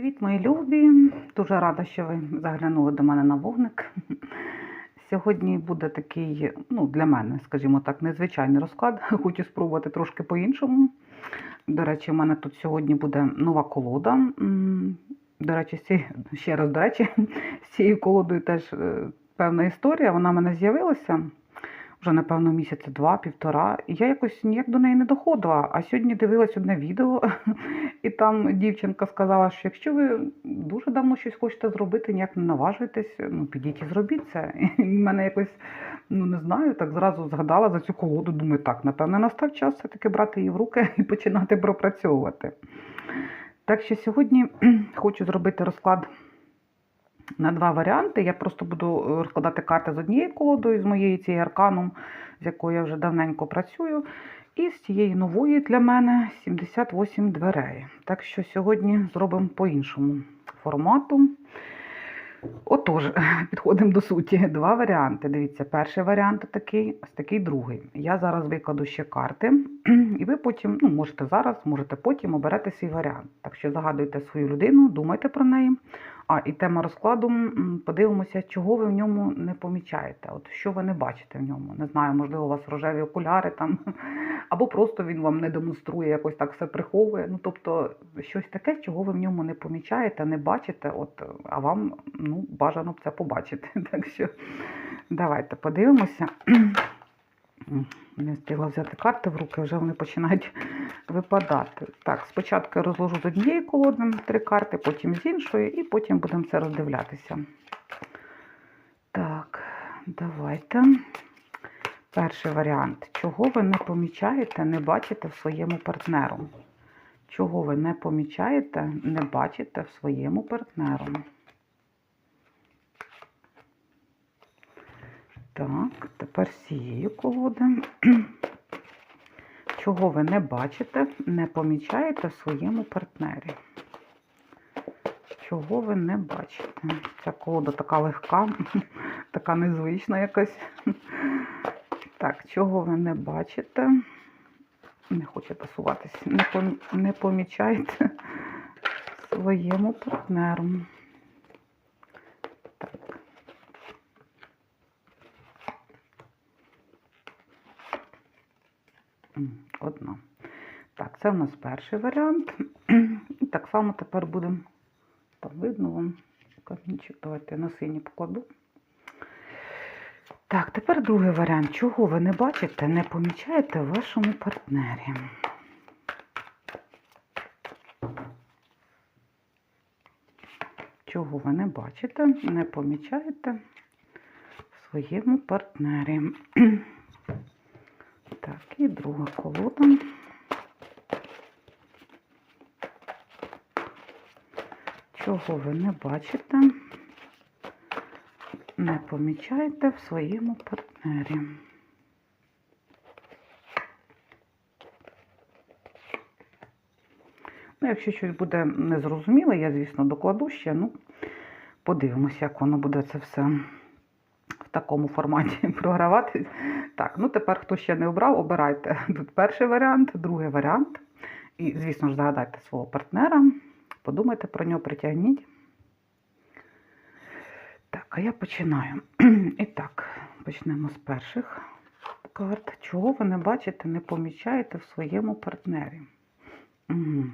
Привіт, мої любі! Дуже рада, що ви заглянули до мене на вогник. Сьогодні буде такий, ну, для мене, скажімо так, незвичайний розклад. Хочу спробувати трошки по-іншому. До речі, у мене тут сьогодні буде нова колода. До речі, ще раз, до речі, з цією колодою теж е, певна історія. Вона в мене з'явилася вже, напевно, місяця два-півтора. І я якось ніяк до неї не доходила. А сьогодні дивилась одне відео, і там дівчинка сказала, що якщо ви дуже давно щось хочете зробити, ніяк не наважуєтесь, ну підіть і зробіть це. І мене якось, ну не знаю, так зразу згадала за цю колоду. Думаю, так, напевно, настав час все-таки брати її в руки і починати пропрацьовувати. Так що сьогодні хочу зробити розклад на два варіанти. Я просто буду е, розкладати карти з однією колодою, з моєю цією арканом, з якою я вже давненько працюю. І з цієї нової для мене 78 дверей. Так що сьогодні зробимо по іншому формату. Отож, підходимо до суті. Два варіанти. Дивіться, перший варіант такий, ось такий другий. Я зараз викладу ще карти, і ви потім, ну, можете зараз, можете потім оберете свій варіант. Так що загадуйте свою людину, думайте про неї. А, і тема розкладу, подивимося, чого ви в ньому не помічаєте. От що ви не бачите в ньому. Не знаю, можливо, у вас рожеві окуляри там, або просто він вам не демонструє, якось так все приховує. Ну, тобто, щось таке, чого ви в ньому не помічаєте, не бачите, от, а вам ну, бажано б це побачити. Так що давайте подивимося. Не встигла взяти карти в руки, вже вони починають випадати. Так, спочатку я розложу з однієї колоди три карти, потім з іншої, і потім будемо це роздивлятися. Так, давайте. Перший варіант. Чого ви не помічаєте, не бачите в своєму партнеру? Чого ви не помічаєте, не бачите в своєму партнеру? Так, тепер з цією колоди. Чого ви не бачите, не помічаєте в своєму партнері? Чого ви не бачите? Ця колода така легка, така незвична якась. Так, чого ви не бачите? Не хочете суватись, не помічаєте своєму партнеру. Так. М, Одна. Так, це в нас перший варіант. І так само тепер будемо. Там видно вам камінчик. Давайте я на синій покладу. Так, тепер другий варіант. Чого ви не бачите, не помічаєте в вашому партнері? Чого ви не бачите, не помічаєте в своєму партнері? Так, і друга колода. Чого ви не бачите, не помічаєте в своєму партнері? Ну, якщо щось буде незрозуміле, я, звісно, докладу ще. Ну, подивимося, як воно буде це все в такому форматі програвати. Так, ну тепер хто ще не обрав, обирайте. Тут перший варіант, другий варіант. І, звісно ж, загадайте свого партнера, подумайте про нього, притягніть. Так, а я починаю. І так, почнемо з перших карт. Чого ви не бачите, не помічаєте в своєму партнері? Мгм.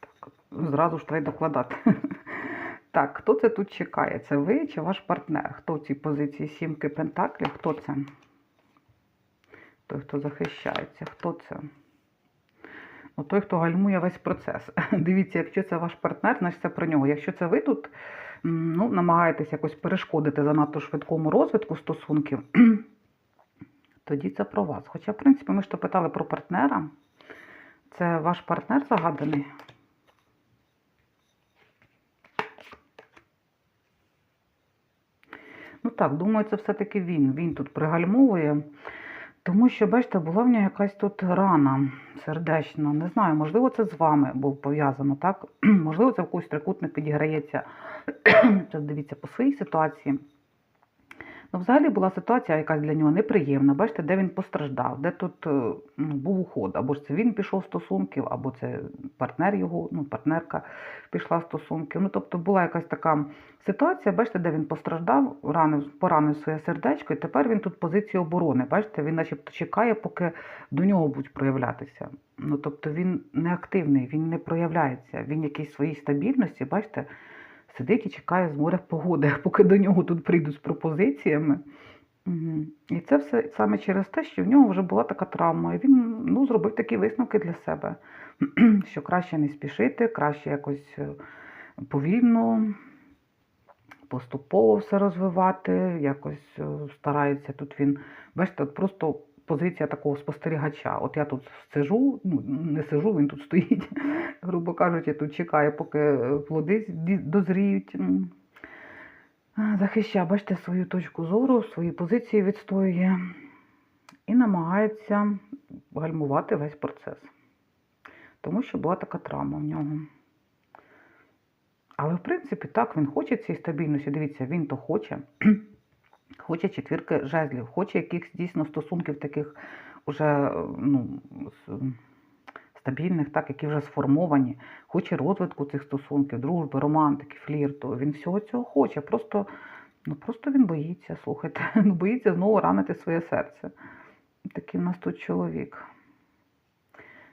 Так, зразу ж треба докладати. Так, хто це тут чекає? Це ви чи ваш партнер? Хто в цій позиції сімки пентаклів? Хто це? Той, хто захищається, хто це? Ну, той, хто гальмує весь процес. Дивіться, якщо це ваш партнер, значить це про нього. Якщо це ви тут ну, намагаєтесь якось перешкодити занадто швидкому розвитку стосунків, тоді це про вас. Хоча, в принципі, ми ж то питали про партнера. Це ваш партнер загаданий? Ну так, думаю, це все-таки він. Він тут пригальмовує. Тому що, бачите, була в нього якась тут рана сердечна. Не знаю, можливо, це з вами було пов'язано, так? можливо, це в когось трикутник підіграється. Дивіться по своїй ситуації. Ну, взагалі була ситуація якась для нього неприємна. Бачите, де він постраждав, де тут е, ну, був уход. Або ж це він пішов стосунків, або це партнер його, ну, партнерка пішла стосунків. Ну, тобто була якась така ситуація, бачите, де він постраждав, ранив, поранив своє сердечко, і тепер він тут позиції оборони. Бачите, він начебто чекає, поки до нього будуть проявлятися. Ну, тобто він не активний, він не проявляється, він якійсь своїй стабільності, бачите, сидить і чекає з моря погоди, поки до нього тут прийдуть з пропозиціями. І це все саме через те, що в нього вже була така травма. І він ну, зробив такі висновки для себе, що краще не спішити, краще якось е, повільно, поступово все розвивати, якось е, старається тут він. Бачите, от просто позиція такого спостерігача. От я тут сижу, ну не сижу, він тут стоїть, грубо кажучи, тут чекає, поки е, плоди дозріють. Захищає, бачите, свою точку зору, свої позиції відстоює і намагається гальмувати весь процес. Тому що була така травма в нього. Але в принципі так, він хоче цієї стабільності. Дивіться, він то хоче. Хоче четвірки жезлів, хоче якихось дійсно стосунків таких уже е, ну, стабільних, так, які вже сформовані, хоче розвитку цих стосунків, дружби, романтики, флірту. Він всього цього хоче. Просто, ну, просто він боїться, слухайте, ну, боїться знову ранити своє серце. Такий в нас тут чоловік.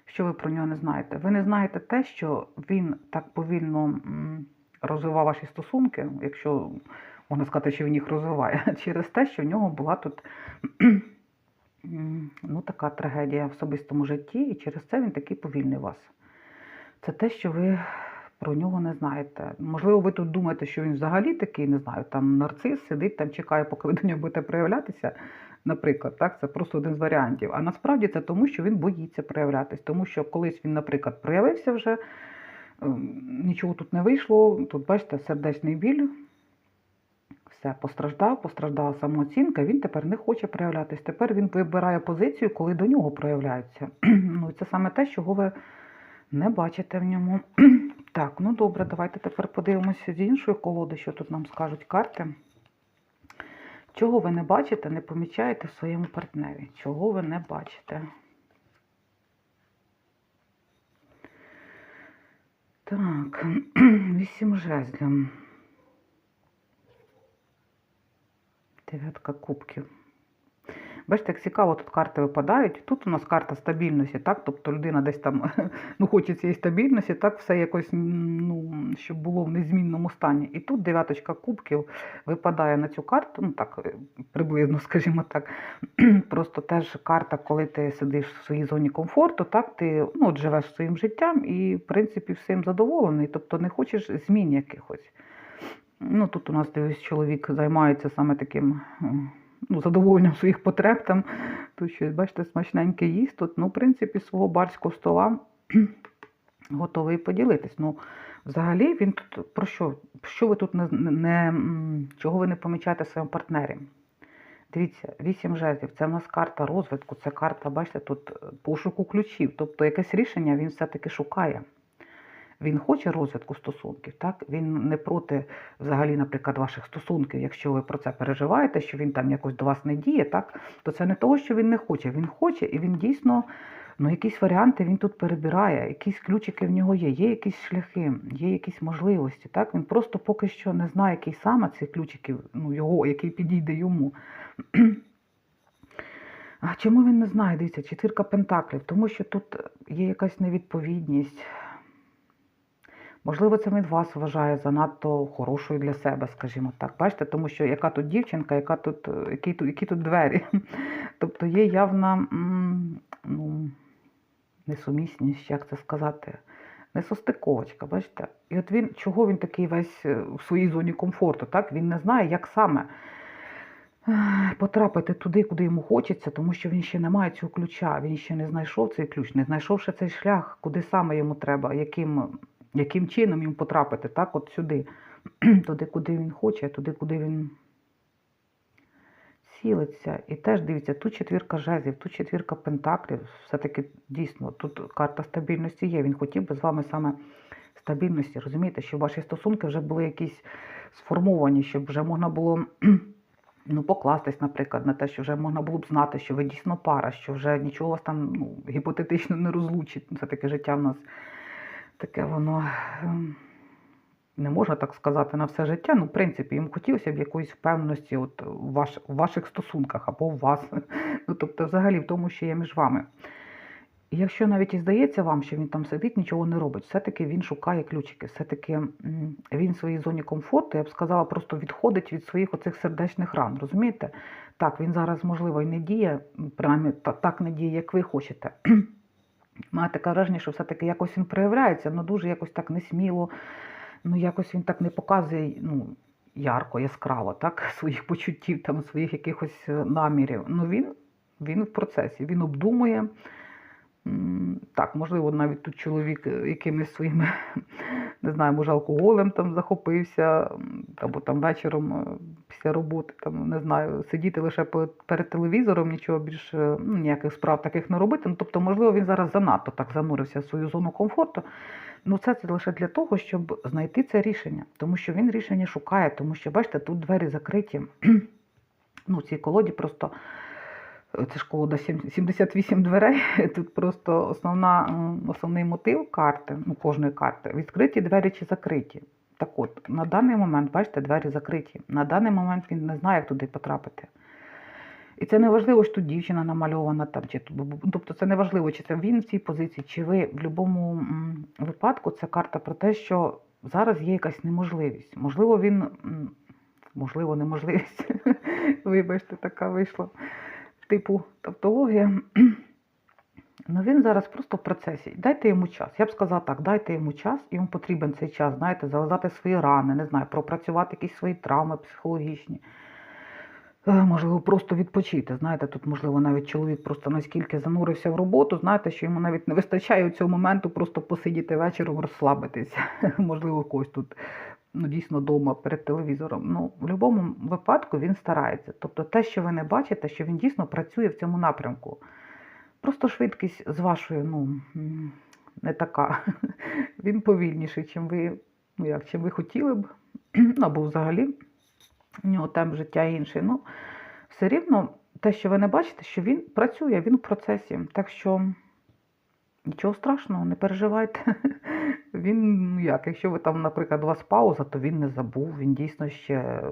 Що ви про нього не знаєте? Ви не знаєте те, що він так повільно розвивав ваші стосунки, якщо можна сказати, що він їх розвиває, через те, що в нього була тут ну, така трагедія в особистому житті, і через це він такий повільний вас. Це те, що ви про нього не знаєте. Можливо, ви тут думаєте, що він взагалі такий, не знаю, там нарцис сидить, там чекає, поки ви до нього будете проявлятися. Наприклад, так, це просто один з варіантів. А насправді це тому, що він боїться проявлятись, тому що колись він, наприклад, проявився вже, ем, нічого тут не вийшло. Тут, бачите, сердечний біль, все постраждав, постраждала самооцінка, він тепер не хоче проявлятись. Тепер він вибирає позицію, коли до нього проявляються. ну, це саме те, чого ви не бачите в ньому. так, ну добре, давайте тепер подивимося з іншої колоди, що тут нам скажуть карти. Чого ви не бачите, не помічаєте в своєму партнері? Чого ви не бачите? Так, вісім жезлів. Дев'ятка кубків. Бачите, як цікаво, тут карти випадають. Тут у нас карта стабільності, так? Тобто людина десь там ну, хоче цієї стабільності, так все якось, ну, щоб було в незмінному стані. І тут дев'яточка кубків випадає на цю карту, ну так, е, приблизно, скажімо так. Просто теж карта, коли ти сидиш в своїй зоні комфорту, так, ти ну, от живеш своїм життям і, в принципі, всім задоволений, тобто не хочеш змін якихось. Ну, тут у нас дивись, чоловік займається саме таким ну, задоволенням своїх потреб. Там, тут щось, бачите, смачненьке їсть. Тут, ну, в принципі, свого барського стола готовий поділитись. Ну, взагалі, він тут про що? Що ви тут не, не чого ви не помічаєте в своєму партнері? Дивіться, вісім жезлів, це в нас карта розвитку, це карта, бачите, тут е, пошуку ключів. Тобто якесь рішення він все-таки шукає. Він хоче розвитку стосунків, так? Він не проти взагалі, наприклад, ваших стосунків, якщо ви про це переживаєте, що він там якось до вас не діє, так? то це не того, що він не хоче. Він хоче і він дійсно, ну, якісь варіанти він тут перебирає, якісь ключики в нього є, є якісь шляхи, є якісь можливості. Так? Він просто поки що не знає, який саме цих ключиків, ну, його, який підійде йому. А чому він не знає? Дивіться, четвірка пентаклів, тому що тут є якась невідповідність. Можливо, це він вас вважає занадто хорошою для себе, скажімо так. Бачите, тому що яка тут дівчинка, яка тут, е, які, тут, які тут двері. Тобто є явна ну, несумісність, як це сказати, несостиковочка, бачите? І от він, чого він такий весь е, в своїй зоні комфорту, так? Він не знає, як саме потрапити туди, куди йому хочеться, тому що він ще не має цього ключа, він ще не знайшов цей ключ, не знайшов ще цей шлях, куди саме йому треба, яким, яким чином йому потрапити, так, от сюди, туди, куди він хоче, туди, куди він цілиться. І теж дивіться, тут четвірка жезлів, тут четвірка пентаклів. Все-таки дійсно, тут карта стабільності є. Він хотів би з вами саме стабільності. Розумієте, щоб ваші стосунки вже були якісь сформовані, щоб вже можна було ну, покластись, наприклад, на те, що вже можна було б знати, що ви дійсно пара, що вже нічого вас там ну, гіпотетично не розлучить. Це таке життя в нас таке воно ем, не можна так сказати на все життя. Ну, в принципі, їм хотілося б якоїсь впевненості от, в, ваш, в ваших стосунках або у вас. Ну, тобто, взагалі, в тому, що є між вами. І якщо навіть і здається вам, що він там сидить, нічого не робить, все-таки він шукає ключики, все-таки він в своїй зоні комфорту, я б сказала, просто відходить від своїх оцих сердечних ран. Розумієте? Так, він зараз, можливо, і не діє, принаймні так не діє, як ви хочете. Має таке враження, що все-таки якось він проявляється, але дуже якось так несміло, ну якось він так не показує ну, ярко, яскраво, так, своїх почуттів, там, своїх якихось е, намірів. Ну він, він в процесі, він обдумує. Так, можливо, навіть тут чоловік е, якимись своїми, не знаю, може, алкоголем там захопився, або там вечором е, після роботи, там, не знаю, сидіти лише перед телевізором, нічого більше, ну, ніяких справ таких не робити. Ну, тобто, можливо, він зараз занадто так занурився в свою зону комфорту. Ну, це, це лише для того, щоб знайти це рішення, тому що він рішення шукає, тому що, бачите, тут двері закриті. ну, в цій колоді просто це ж колода 78 дверей. Тут просто основна, основний мотив карти, ну, кожної карти, відкриті двері чи закриті. Так от, на даний момент, бачите, двері закриті. На даний момент він не знає, як туди потрапити. І це не важливо, що тут дівчина намальована там, чи тобто це не важливо, чи це він в цій позиції, чи ви в будь-якому випадку це карта про те, що зараз є якась неможливість. Можливо, він, можливо, неможливість. Вибачте, така вийшла типу тавтологія. Ну він зараз просто в процесі. Дайте йому час. Я б сказала так, дайте йому час, йому потрібен цей час, знаєте, залазати свої рани, не знаю, пропрацювати якісь свої травми психологічні. Е, Можливо, просто відпочити. Знаєте, тут, можливо, навіть чоловік просто наскільки занурився в роботу, знаєте, що йому навіть не вистачає цього моменту просто посидіти вечором, розслабитися. Можливо, когось тут ну, дійсно вдома перед телевізором. Ну, в будь-якому випадку він старається. Тобто те, що ви не бачите, що він дійсно працює в цьому напрямку. Просто швидкість з вашою, ну, не така. Він повільніший, чим ви, ну як, чим ви хотіли б, або взагалі у нього темп життя інший. Ну, все рівно те, що ви не бачите, що він працює, він в процесі. Так що нічого страшного, не переживайте. Він, ну як, якщо ви там, наприклад, у вас пауза, то він не забув, він дійсно ще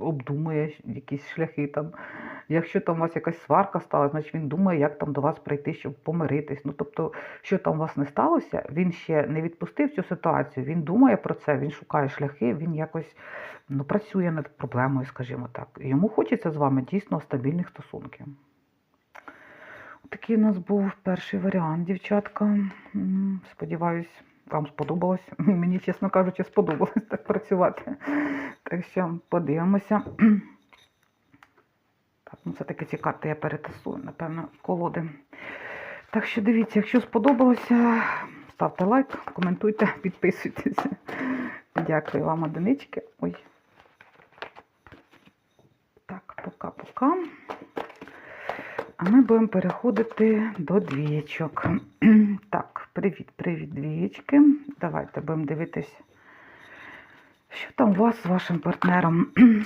обдумує якісь шляхи там. Якщо там у вас якась сварка стала, значить він думає, як там до вас прийти, щоб помиритись. Ну тобто, що там у вас не сталося, він ще не відпустив цю ситуацію, він думає про це, він шукає шляхи, він якось ну, працює над проблемою, скажімо так. Йому хочеться з вами дійсно стабільних стосунків. Такий у нас був перший варіант, дівчатка. Сподіваюсь, вам сподобалось. Мені, чесно кажучи, сподобалось так працювати. Так що подивимося. Так, ну все-таки ці карти я перетасую, напевно, колоди. Так що дивіться, якщо сподобалося, ставте лайк, коментуйте, підписуйтесь. Дякую вам, одинички. Ой. Так, пока-пока. А ми будемо переходити до двієчок. Так, привіт, привіт, двієчки. Давайте будемо дивитись, що там у вас з вашим партнером.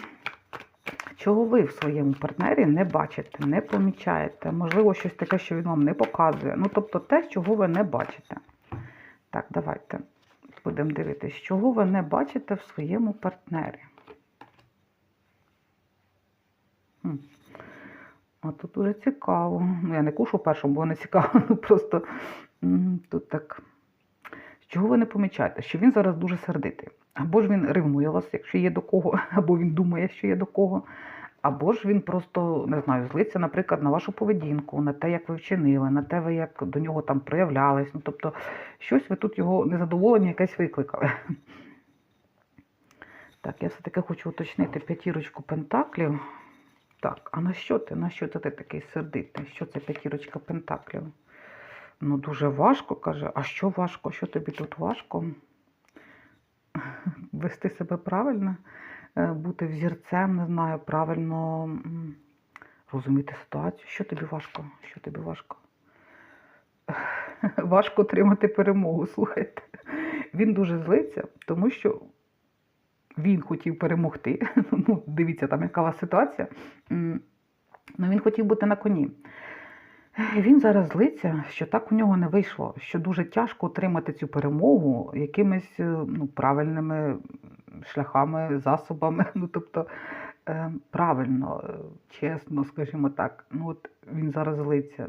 Чого ви в своєму партнері не бачите, не помічаєте? Можливо, щось таке, що він вам не показує. Ну, тобто те, чого ви не бачите. Так, давайте будемо дивитись, чого ви не бачите в своєму партнері. А тут дуже цікаво. Ну, я не кушу першому, бо не цікаво. Ну, просто тут так. Чого ви не помічаєте? Що він зараз дуже сердитий. Або ж він ревнує вас, якщо є до кого, або він думає, що є до кого. Або ж він просто, не знаю, злиться, наприклад, на вашу поведінку, на те, як ви вчинили, на те, ви як до нього там проявлялись. Ну, тобто, щось ви тут його незадоволення якесь викликали. Так, я все-таки хочу уточнити п'ятірочку пентаклів. Так, а на що ти? На що ти такий сердитий? Що це п'ятірочка пентаклів? Ну, дуже важко, каже. А що важко? Що тобі тут важко? Вести себе правильно, е, бути взірцем, не знаю, правильно розуміти ситуацію. Що тобі важко? Що тобі важко? Важко отримати перемогу, слухайте. Він дуже злиться, тому що він хотів перемогти. Ну, дивіться, там яка ситуація. Ну, він хотів бути на коні. Він зараз злиться, що так у нього не вийшло, що дуже тяжко отримати цю перемогу якимись е, ну, правильними шляхами, засобами. Ну, тобто, е, правильно, е, чесно, скажімо так. Ну, от він зараз злиться.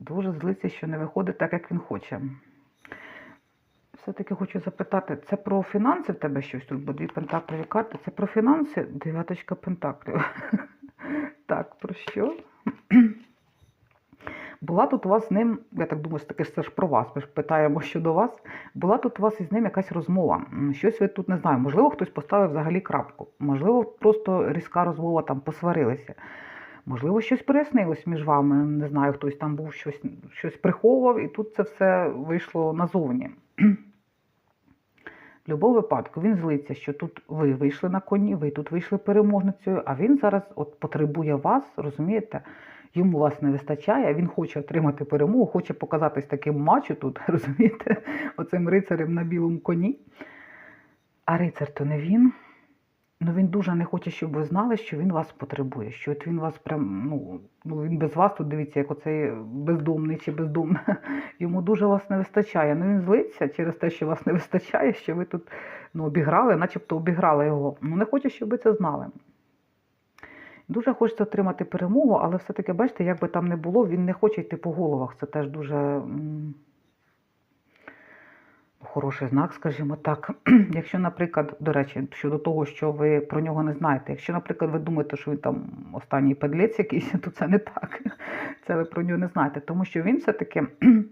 Дуже злиться, що не виходить так, як він хоче. Все-таки хочу запитати, це про фінанси в тебе щось тут, бо дві пентаклеві карти. Це про фінанси? Дев'яточка пентаклів. Так, про що? Була тут у вас з ним, я так думаю, таки це ж про вас, ми ж питаємо щодо вас. Була тут у вас із ним якась розмова. Щось ви тут не знаю. Можливо, хтось поставив взагалі крапку. Можливо, просто різка розмова там посварилися. Можливо, щось прояснилось між вами. Не знаю, хтось там був щось, щось приховував, і тут це все вийшло назовні. В будь-якому випадку він злиться, що тут ви вийшли на коні, ви тут вийшли переможницею, а він зараз от потребує вас, розумієте? Йому вас не вистачає, він хоче отримати перемогу, хоче показатись таким мачо тут, розумієте, оцим рицарем на білому коні. А рицар то не він. Ну він дуже не хоче, щоб ви знали, що він вас потребує. Що от він вас прям, ну, ну він без вас тут дивіться, як оцей бездомний чи бездомна. Йому дуже вас не вистачає. Ну він злиться через те, що вас не вистачає, що ви тут ну, обіграли, начебто обіграли його. Ну не хоче, щоб ви це знали. Дуже хочеться отримати перемогу, але все-таки, бачите, як би там не було, він не хоче йти по головах. Це теж дуже хороший знак, скажімо так. Якщо, наприклад, до речі, щодо того, що ви про нього не знаєте, якщо, наприклад, ви думаєте, що він там останній падлець якийсь, то це не так. Це ви про нього не знаєте, тому що він все-таки.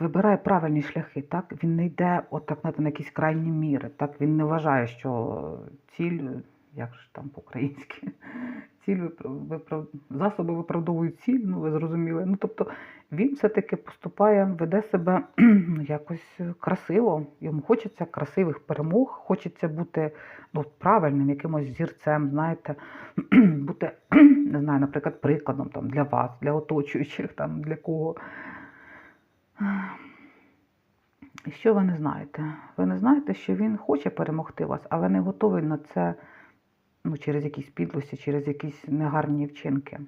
Вибирає правильні шляхи, так? Він не йде отак на на якісь крайні міри. Так? Він не вважає, що ціль, як ж там по-українськи, ціль виправ- засоби виправдовують ціль, ну ви зрозуміли. Ну, тобто він все-таки поступає, веде себе якось красиво. Йому хочеться красивих перемог, хочеться бути ну, правильним, якимось зірцем, знаєте, бути, не знаю, наприклад, прикладом там, для вас, для оточуючих, там, для кого. І що ви не знаєте? Ви не знаєте, що він хоче перемогти вас, але не готовий на це ну, через якісь підлості, через якісь негарні вчинки.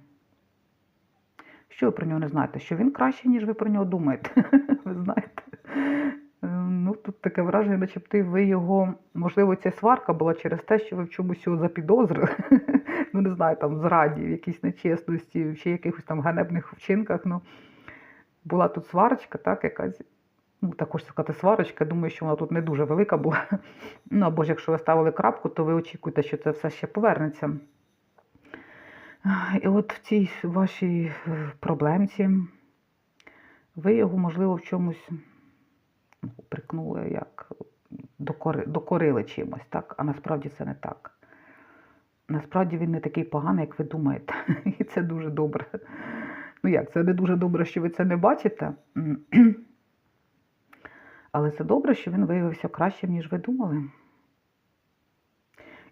Що ви про нього не знаєте? Що він краще, ніж ви про нього думаєте. Ви знаєте? Е, Ну, тут таке враження, начебто ви його, можливо, ця сварка була через те, що ви в чомусь його запідозрили. Ну, не знаю, там в зраді, в якійсь нечесності, чи якихось там ганебних вчинках. Ну, була тут сварочка, так, якась. Ну, також сказати сварочка, думаю, що вона тут не дуже велика була. Ну, або ж якщо ви ставили крапку, то ви очікуєте, що це все ще повернеться. І от в цій вашій е, проблемці ви його, можливо, в чомусь ну, прикнули, як докори, докорили чимось, так? а насправді це не так. Насправді він не такий поганий, як ви думаєте. І це дуже добре. Ну як, це не дуже добре, що ви це не бачите. Але це добре, що він виявився кращим, ніж ви думали.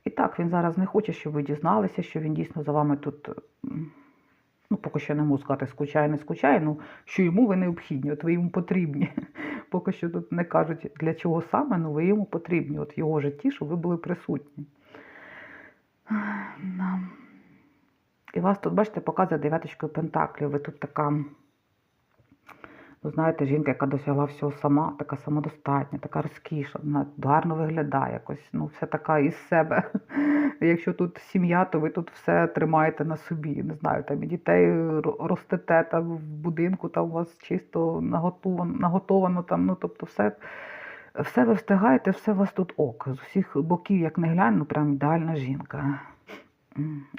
І так, він зараз не хоче, щоб ви дізналися, що він дійсно за вами тут, ну, поки що не можу сказати, скучає, не скучає, ну, що йому ви необхідні, от ви йому потрібні. Поки що тут не кажуть, для чого саме, ну ви йому потрібні, от в його житті, щоб ви були присутні. І вас тут, бачите, показує дев'яточкою пентаклів. Ви тут така, ну, знаєте, жінка, яка досягла всього сама, така самодостатня, така розкішна, вона гарно виглядає якось, ну, все така із себе. Якщо тут сім'я, то ви тут все тримаєте на собі. Не знаю, там і дітей ростете там в будинку, там у вас чисто наготовано, наготовано там, ну, тобто все. Все ви встигаєте, все у вас тут ок. З усіх боків, як не глянь, ну прям ідеальна жінка.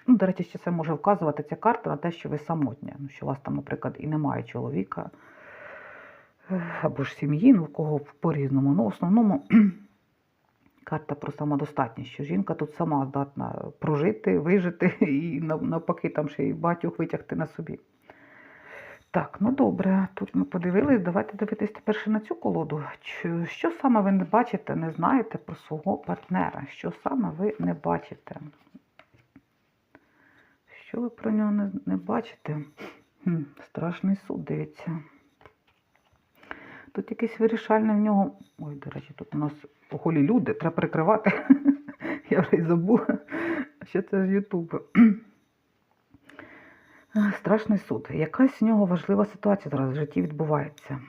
Ну, до речі, ще це може вказувати ця карта на те, що ви самотня. Ну, що у вас там, наприклад, і немає чоловіка або ж сім'ї, ну, в кого по-різному. Ну, в основному карта про самодостатність, що жінка тут сама здатна прожити, вижити і навпаки там ще й багатьох витягти на собі. Так, ну добре, тут ми подивились. Давайте дивитись тепер ще на цю колоду. Що саме ви не бачите, не знаєте про свого партнера? Що саме ви не бачите? Що ви про нього не, не бачите? Хм, страшний суд, дивіться. Тут якесь вирішальне в нього. Ой, до речі, тут у нас голі люди, треба прикривати. Я вже й забула, що це з Ютуб? Страшний суд. Якась в нього важлива ситуація зараз в житті відбувається.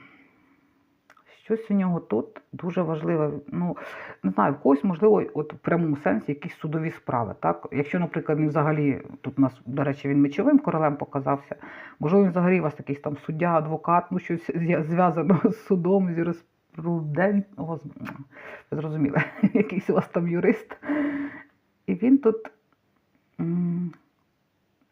Щось у нього тут дуже важливе. Ну, не знаю, в когось, можливо, от в прямому сенсі якісь судові справи. Так? Якщо, наприклад, він взагалі, тут у нас, до речі, він мечовим королем показався, можливо, він взагалі у вас якийсь там суддя, адвокат, ну щось зв'я- зв'язано з судом, з юриспруден... Ви зрозуміли, якийсь у вас там юрист. І він тут.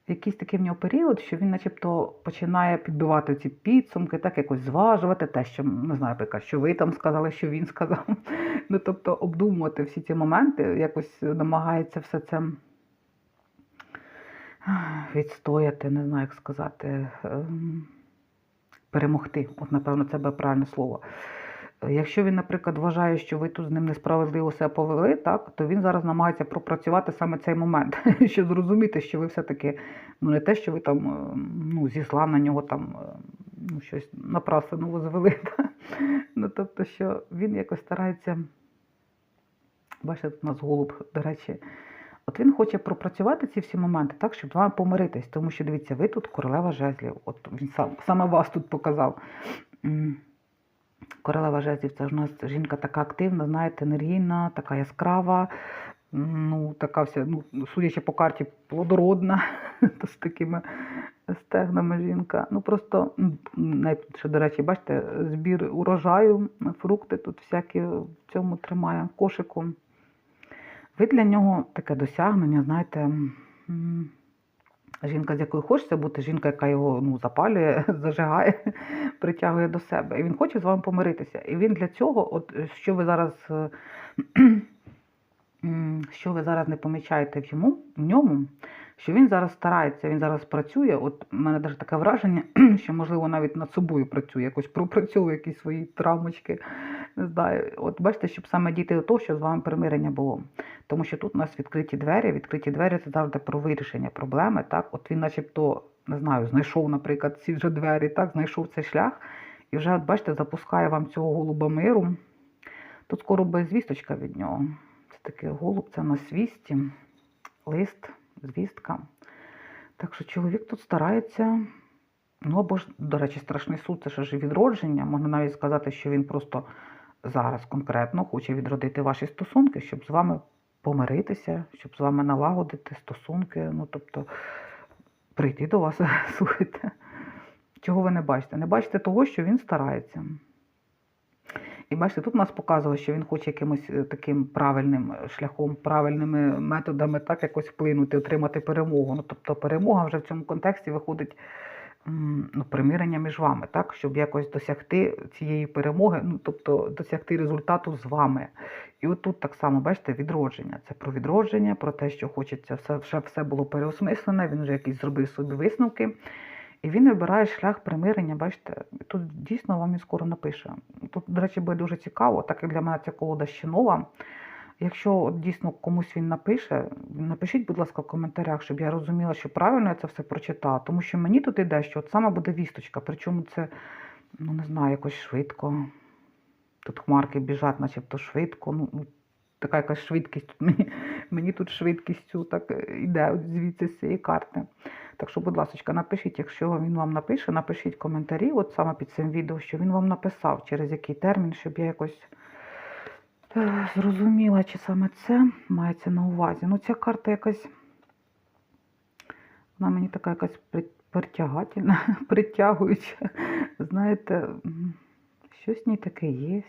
Якийсь такий в нього період, що він начебто починає підбивати ці підсумки, так якось зважувати те, що не знаю, наприклад, що ви там сказали, що він сказав. Ну тобто обдумувати всі ці моменти, якось намагається все це відстояти, не знаю, як сказати, ем, перемогти. От, напевно, це би правильне слово. Якщо він, наприклад, вважає, що ви тут з ним несправедливо себе повели, так, то він зараз намагається пропрацювати саме цей момент, щоб зрозуміти, що ви все-таки ну не те, що ви там е, ну, зі зла на нього там е, ну, щось напрасно возвели. Ну, тобто, що він якось старається. Бачите, тут у нас голуб, до речі. От він хоче пропрацювати ці всі моменти так, щоб з вами помиритись. Тому що дивіться, ви тут королева жезлів. От він сам саме вас тут показав. Королева жезлів це ж у нас жінка така активна, знаєте, енергійна, така яскрава, ну, така вся, ну, судячи по карті, плодородна, то з такими стегнами жінка. Ну просто, що, до речі, бачите, збір урожаю, фрукти тут всякі в цьому тримає кошику. Ви для нього таке досягнення, знаєте, жінка, з якою хочеться бути, жінка, яка його ну, запалює, зажигає, притягує до себе. І він хоче з вами помиритися. І він для цього, от що ви зараз. е, Що ви зараз не помічаєте в йому, в ньому, що він зараз старається, він зараз працює. От у мене навіть таке враження, що можливо навіть над собою працює, якось пропрацьовує якісь свої травмочки. Не знаю. От бачите, щоб саме дійти до того, що з вами примирення було. Тому що тут у нас відкриті двері. Відкриті двері це завжди про вирішення проблеми. Так, от він, начебто, не знаю, знайшов, наприклад, ці вже двері, так, знайшов цей шлях, і вже, от бачите, запускає вам цього голуба миру. Тут скоро буде звісточка від нього. Це такий голуб, це на свісті, лист, звістка. Так що чоловік тут старається. Ну або ж, до речі, страшний суд це ж відродження. Можна навіть сказати, що він просто зараз конкретно хоче відродити ваші стосунки, щоб з вами помиритися, щоб з вами налагодити стосунки. Ну, тобто, прийти до вас, слухайте. Чого ви не бачите? Не бачите того, що він старається. І бачите, тут нас показує, що він хоче якимось е, таким правильним е, шляхом, правильними методами так якось вплинути, отримати перемогу. Ну, тобто перемога вже в цьому контексті виходить ну, примирення між вами, так, щоб якось досягти цієї перемоги, ну, тобто досягти результату з вами. І от тут так само, бачите, відродження. Це про відродження, про те, що хочеться, все, все було переосмислене, він вже якісь зробив собі висновки. І він вибирає шлях примирення, бачите, тут дійсно вам він скоро напише. Тут, до речі, буде дуже цікаво, так як для мене ця колода ще нова. Якщо дійсно комусь він напише, напишіть, будь ласка, в коментарях, щоб я розуміла, що правильно я це все прочитала. Тому що мені тут іде, що от саме буде вісточка, причому це, ну не знаю, якось швидко. Тут хмарки біжать, начебто швидко. Ну, ну, така якась швидкість. Мені, мені тут швидкістю так е, йде от звідси з цієї карти. Так що, будь ласка, напишіть, якщо він вам напише, напишіть коментарі, от саме під цим відео, що він вам написав, через який термін, щоб я якось е, зрозуміла, чи саме це мається на увазі. Ну, ця карта якась, вона мені така якась при- притягательна, притягуюча. Знаєте, щось в ній таке є.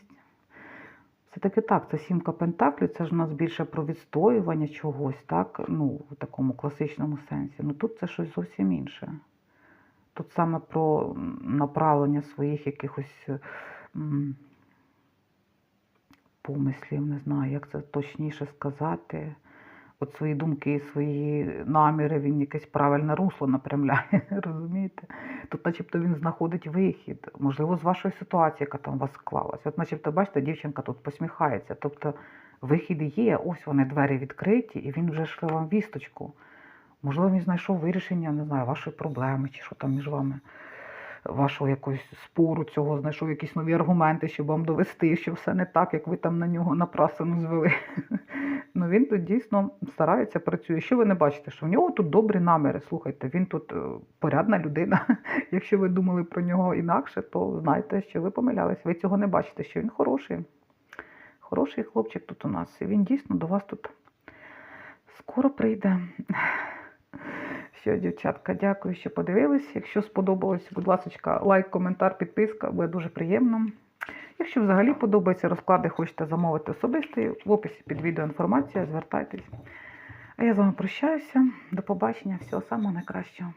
Це таки так, це сімка пентаклів, це ж у нас більше про відстоювання чогось, так? Ну, в такому класичному сенсі. Ну тут це щось зовсім інше. Тут саме про направлення своїх якихось м, помислів, не знаю, як це точніше сказати. От свої думки, свої наміри, він якесь правильне русло напрямляє, розумієте? Тут, начебто, він знаходить вихід, можливо, з вашої ситуації, яка там у вас склалась. От, начебто, бачите, дівчинка тут посміхається. Тобто вихід є, ось вони двері відкриті, і він вже шле вам вісточку. Можливо, він знайшов вирішення, не знаю, вашої проблеми чи що там між вами. вашого якогось спору цього, знайшов якісь нові аргументи, щоб вам довести, що все не так, як ви там на нього напрасину звели. Ну він тут дійсно старається, працює. Що ви не бачите, що в нього тут добрі наміри. Слухайте, він тут е, порядна людина. Якщо ви думали про нього інакше, то знайте, що ви помилялись. Ви цього не бачите, що він хороший. Хороший хлопчик тут у нас. І він дійсно до вас тут скоро прийде. Що, дівчатка, дякую, що подивились. Якщо сподобалось, будь ласка, лайк, коментар, підписка, буде дуже приємно. Якщо взагалі подобаються розклади, хочете замовити особисто, в описі під відео інформація, звертайтесь. А я з вами прощаюся. До побачення, всього самого найкращого.